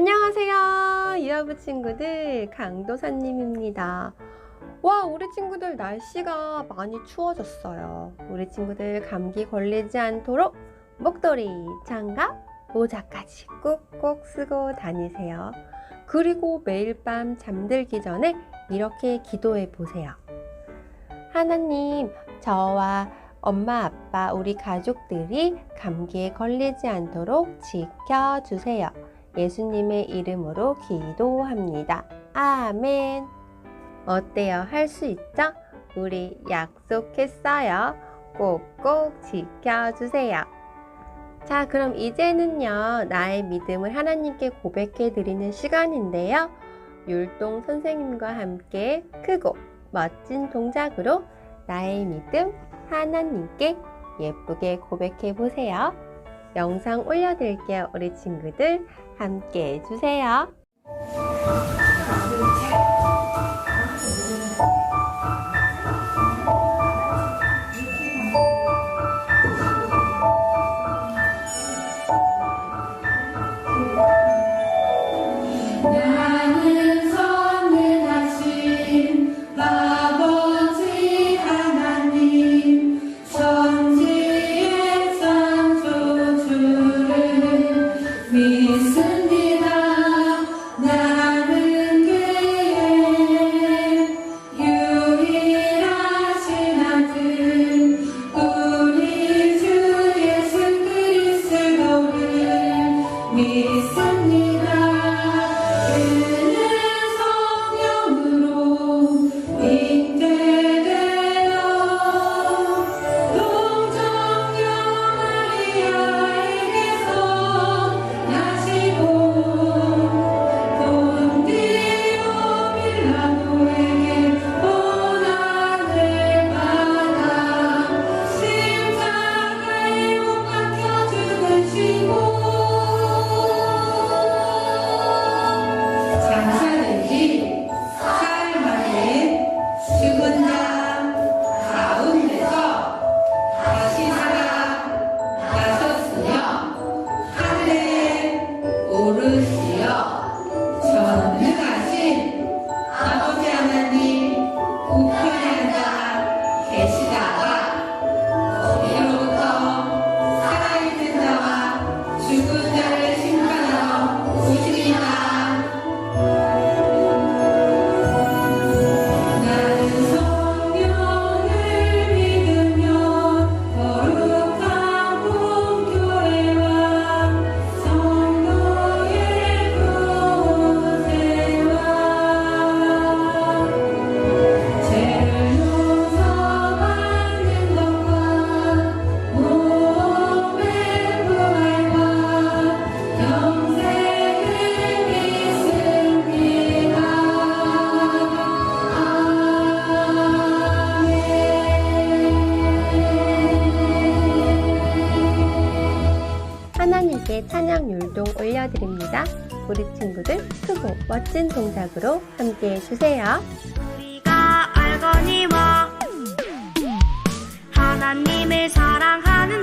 안녕하세요. 유아부 친구들, 강도사님입니다. 와, 우리 친구들 날씨가 많이 추워졌어요. 우리 친구들 감기 걸리지 않도록 목도리, 장갑, 모자까지 꾹꾹 쓰고 다니세요. 그리고 매일 밤 잠들기 전에 이렇게 기도해 보세요. 하나님, 저와 엄마, 아빠, 우리 가족들이 감기에 걸리지 않도록 지켜주세요. 예수님의 이름으로 기도합니다. 아멘. 어때요? 할 수 있죠? 우리 약속했어요. 꼭꼭 지켜주세요. 자, 그럼 이제는요, 나의 믿음을 하나님께 고백해 드리는 시간인데요. 율동 선생님과 함께 크고 멋진 동작으로 나의 믿음 하나님께 예쁘게 고백해 보세요. 영상 올려드릴게요. 우리 친구들 함께 해주세요. 율동 올려드립니다. 우리 친구들 크고 멋진 동작으로 함께 해주세요. 우리가 알거니와 하나님을 사랑하는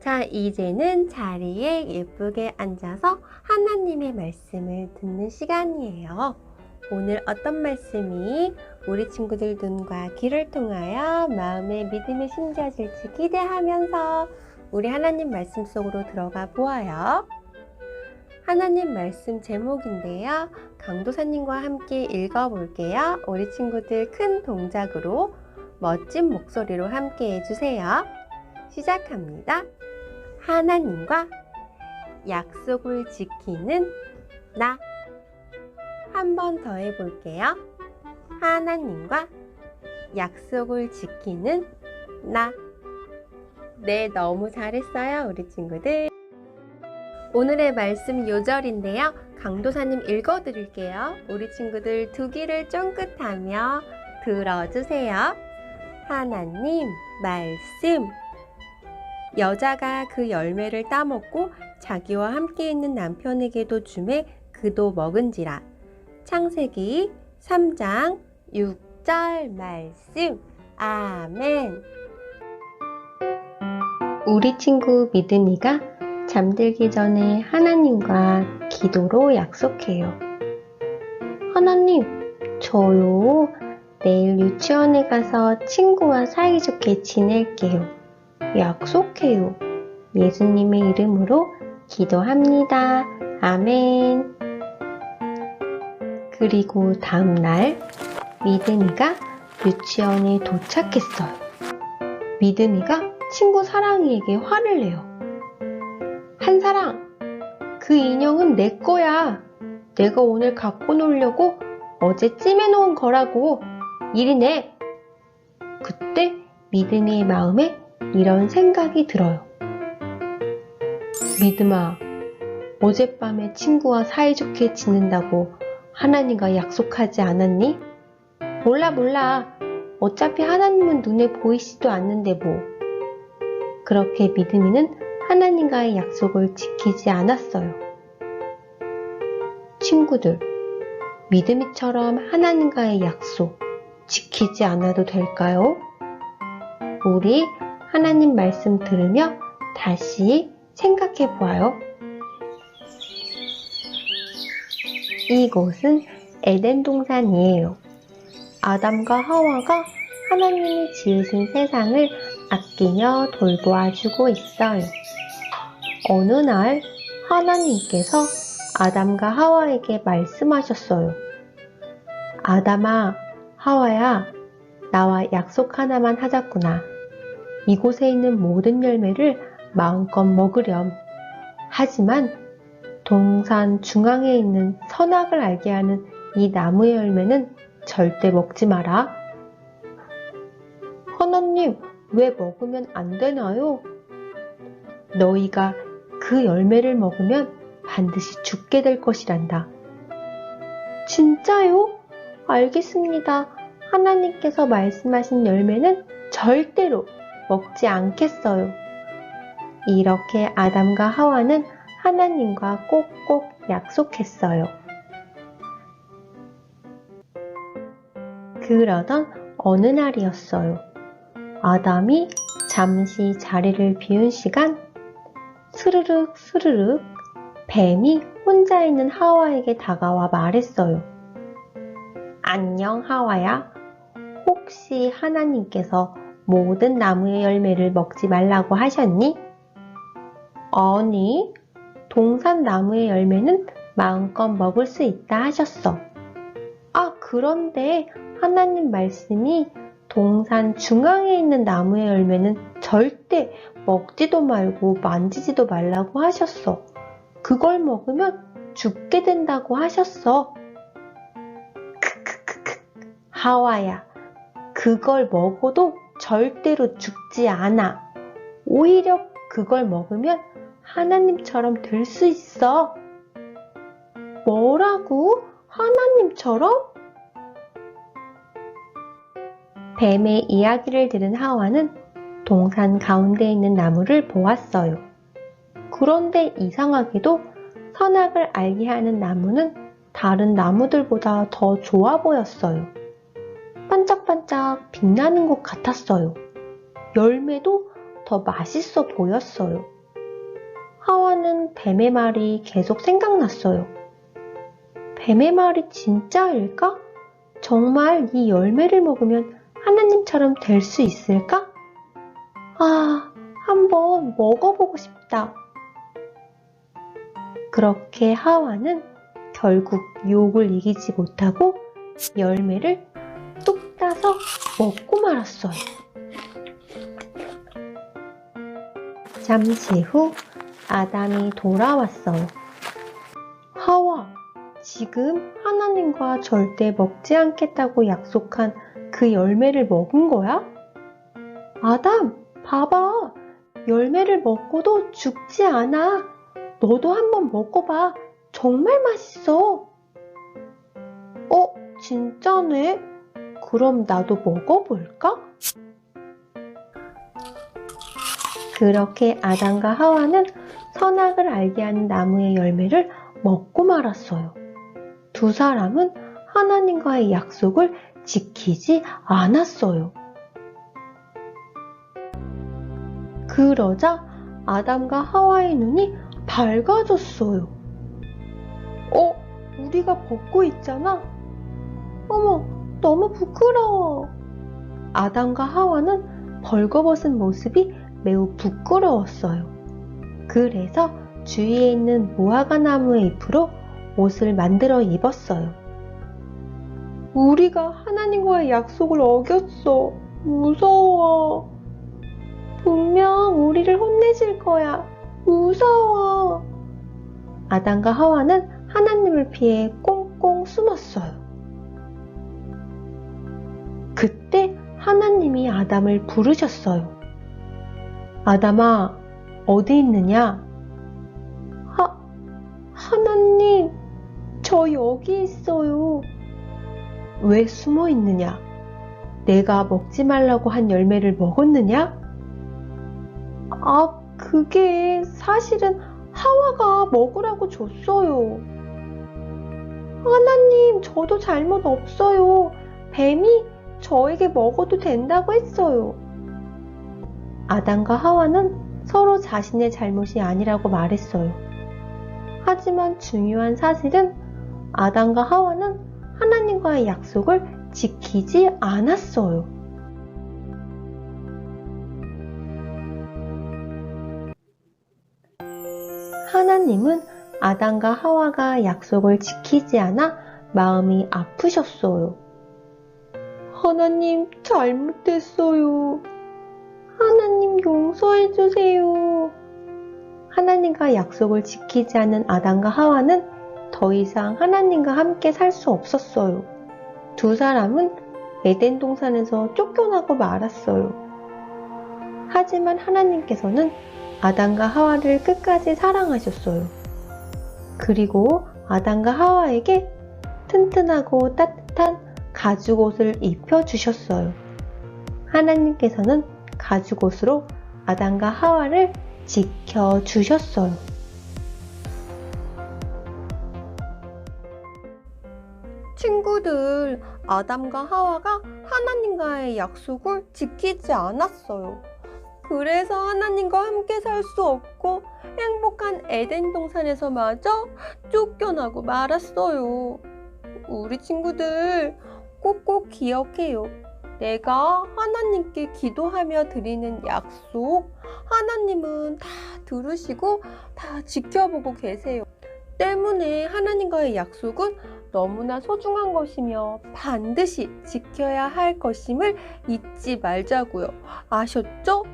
자, 이제는 자리에 예쁘게 앉아서 하나님의 말씀을 듣는 시간이에요. 오늘 어떤 말씀이 우리 친구들 눈과 귀를 통하여 마음의 믿음이 심겨질지 기대하면서 우리 하나님 말씀 속으로 들어가 보아요. 하나님 말씀 제목인데요. 강도사님과 함께 읽어볼게요. 우리 친구들 큰 동작으로 멋진 목소리로 함께 해주세요. 시작합니다. 하나님과 약속을 지키는 나. 한 번 더 해볼게요. 하나님과 약속을 지키는 나. 네, 너무 잘했어요, 우리 친구들. 오늘의 말씀 요절인데요. 강도사님 읽어드릴게요. 우리 친구들 두 귀를 쫑긋하며 들어주세요. 하나님 말씀. 여자가 그 열매를 따먹고 자기와 함께 있는 남편에게도 주매 그도 먹은지라. 창세기 3장 6절 말씀. 아멘. 우리 친구 믿음이가 잠들기 전에 하나님과 기도로 약속해요. 하나님, 저요. 내일 유치원에 가서 친구와 사이좋게 지낼게요. 약속해요. 예수님의 이름으로 기도합니다. 아멘. 그리고 다음 날 믿음이가 유치원에 도착했어요. 믿음이가 친구 사랑이에게 화를 내요. 한사랑, 그 인형은 내 거야. 내가 오늘 갖고 놀려고 어제 찜해놓은 거라고. 이리 내. 그때 믿음이의 마음에 이런 생각이 들어요. 믿음아, 어젯밤에 친구와 사이좋게 지낸다고 하나님과 약속하지 않았니? 몰라, 몰라. 어차피 하나님은 눈에 보이지도 않는데 뭐. 그렇게 믿음이는 하나님과의 약속을 지키지 않았어요. 친구들, 믿음이처럼 하나님과의 약속 지키지 않아도 될까요? 우리 하나님 말씀 들으며 다시 생각해 보아요. 이곳은 에덴 동산이에요. 아담과 하와가 하나님이 지으신 세상을 아끼며 돌보아 주고 있어요. 어느 날 하나님께서 아담과 하와에게 말씀하셨어요. 아담아, 하와야, 나와 약속 하나만 하자꾸나. 이곳에 있는 모든 열매를 마음껏 먹으렴. 하지만 동산 중앙에 있는 선악을 알게 하는 이 나무의 열매는 절대 먹지 마라. 하나님, 왜 먹으면 안 되나요? 너희가 그 열매를 먹으면 반드시 죽게 될 것이란다. 진짜요? 알겠습니다. 하나님께서 말씀하신 열매는 절대로 먹지 않겠어요. 이렇게 아담과 하와는 하나님과 꼭꼭 약속했어요. 그러던 어느 날이었어요. 아담이 잠시 자리를 비운 시간, 스르륵 스르륵 뱀이 혼자 있는 하와에게 다가와 말했어요. 안녕 하와야. 혹시 하나님께서 모든 나무의 열매를 먹지 말라고 하셨니? 아니, 동산 나무의 열매는 마음껏 먹을 수 있다 하셨어. 아, 그런데 하나님 말씀이 동산 중앙에 있는 나무의 열매는 절대 먹지도 말고 만지지도 말라고 하셨어. 그걸 먹으면 죽게 된다고 하셨어. 크크크크. 하와야, 그걸 먹어도 절대로 죽지 않아. 오히려 그걸 먹으면 하나님처럼 될 수 있어. 뭐라고? 하나님처럼? 뱀의 이야기를 들은 하와는 동산 가운데 있는 나무를 보았어요. 그런데 이상하게도 선악을 알게 하는 나무는 다른 나무들보다 더 좋아 보였어요. 반짝반짝 빛나는 것 같았어요. 열매도 더 맛있어 보였어요. 하와는 뱀의 말이 계속 생각났어요. 뱀의 말이 진짜일까? 정말 이 열매를 먹으면 하나님처럼 될 수 있을까? 아, 한번 먹어보고 싶다. 그렇게 하와는 결국 유혹을 이기지 못하고 열매를 뚝 따서 먹고 말았어요. 잠시 후 아담이 돌아왔어요. 하와, 지금 하나님과 절대 먹지 않겠다고 약속한 그 열매를 먹은 거야? 아담, 봐봐. 열매를 먹고도 죽지 않아. 너도 한번 먹어봐. 정말 맛있어. 어, 진짜네? 그럼 나도 먹어볼까? 그렇게 아담과 하와는 선악을 알게 하는 나무의 열매를 먹고 말았어요. 두 사람은 하나님과의 약속을 지키지 않았어요. 그러자 아담과 하와의 눈이 밝아졌어요. 어, 우리가 벗고 있잖아. 어머, 너무 부끄러워. 아담과 하와는 벌거벗은 모습이 매우 부끄러웠어요. 그래서 주위에 있는 무화과 나무의 잎으로 옷을 만들어 입었어요. 우리가 하나님과의 약속을 어겼어. 무서워. 분명 우리를 혼내실 거야. 무서워. 아담과 하와는 하나님을 피해 꽁꽁 숨었어요. 그때 하나님이 아담을 부르셨어요. 아담아, 어디 있느냐? 하, 하나님, 저 여기 있어요. 왜 숨어 있느냐? 내가 먹지 말라고 한 열매를 먹었느냐? 아, 그게 사실은 하와가 먹으라고 줬어요. 하나님, 저도 잘못 없어요. 뱀이 저에게 먹어도 된다고 했어요. 아담과 하와는 서로 자신의 잘못이 아니라고 말했어요. 하지만 중요한 사실은 아담과 하와는 하나님과의 약속을 지키지 않았어요. 하나님은 아담과 하와가 약속을 지키지 않아 마음이 아프셨어요. 하나님, 잘못했어요. 하나님, 용서해 주세요. 하나님과 약속을 지키지 않은 아담과 하와는 더 이상 하나님과 함께 살 수 없었어요. 두 사람은 에덴 동산에서 쫓겨나고 말았어요. 하지만 하나님께서는 아담과 하와를 끝까지 사랑하셨어요. 그리고 아담과 하와에게 튼튼하고 따뜻한 가죽옷을 입혀 주셨어요. 하나님께서는 가죽옷으로 아담과 하와를 지켜 주셨어요. 친구들, 아담과 하와가 하나님과의 약속을 지키지 않았어요. 그래서 하나님과 함께 살 수 없고 행복한 에덴 동산에서마저 쫓겨나고 말았어요. 우리 친구들 꼭꼭 기억해요. 내가 하나님께 기도하며 드리는 약속, 하나님은 다 들으시고 다 지켜보고 계세요. 때문에 하나님과의 약속은 너무나 소중한 것이며 반드시 지켜야 할 것임을 잊지 말자고요. 아셨죠?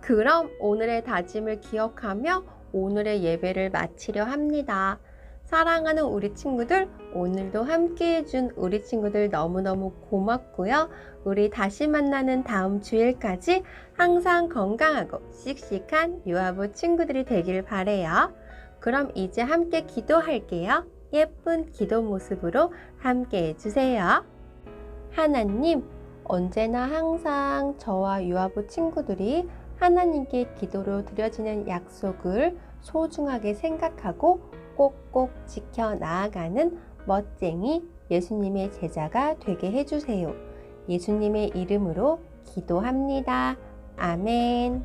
그럼 오늘의 다짐을 기억하며 오늘의 예배를 마치려 합니다. 사랑하는 우리 친구들, 오늘도 함께 해준 우리 친구들 너무너무 고맙고요. 우리 다시 만나는 다음 주일까지 항상 건강하고 씩씩한 유아부 친구들이 되길 바래요. 그럼 이제 함께 기도할게요. 예쁜 기도 모습으로 함께 해주세요. 하나님, 언제나 항상 저와 유아부 친구들이 하나님께 기도로 드려지는 약속을 소중하게 생각하고 꼭꼭 지켜 나아가는 멋쟁이 예수님의 제자가 되게 해주세요. 예수님의 이름으로 기도합니다. 아멘.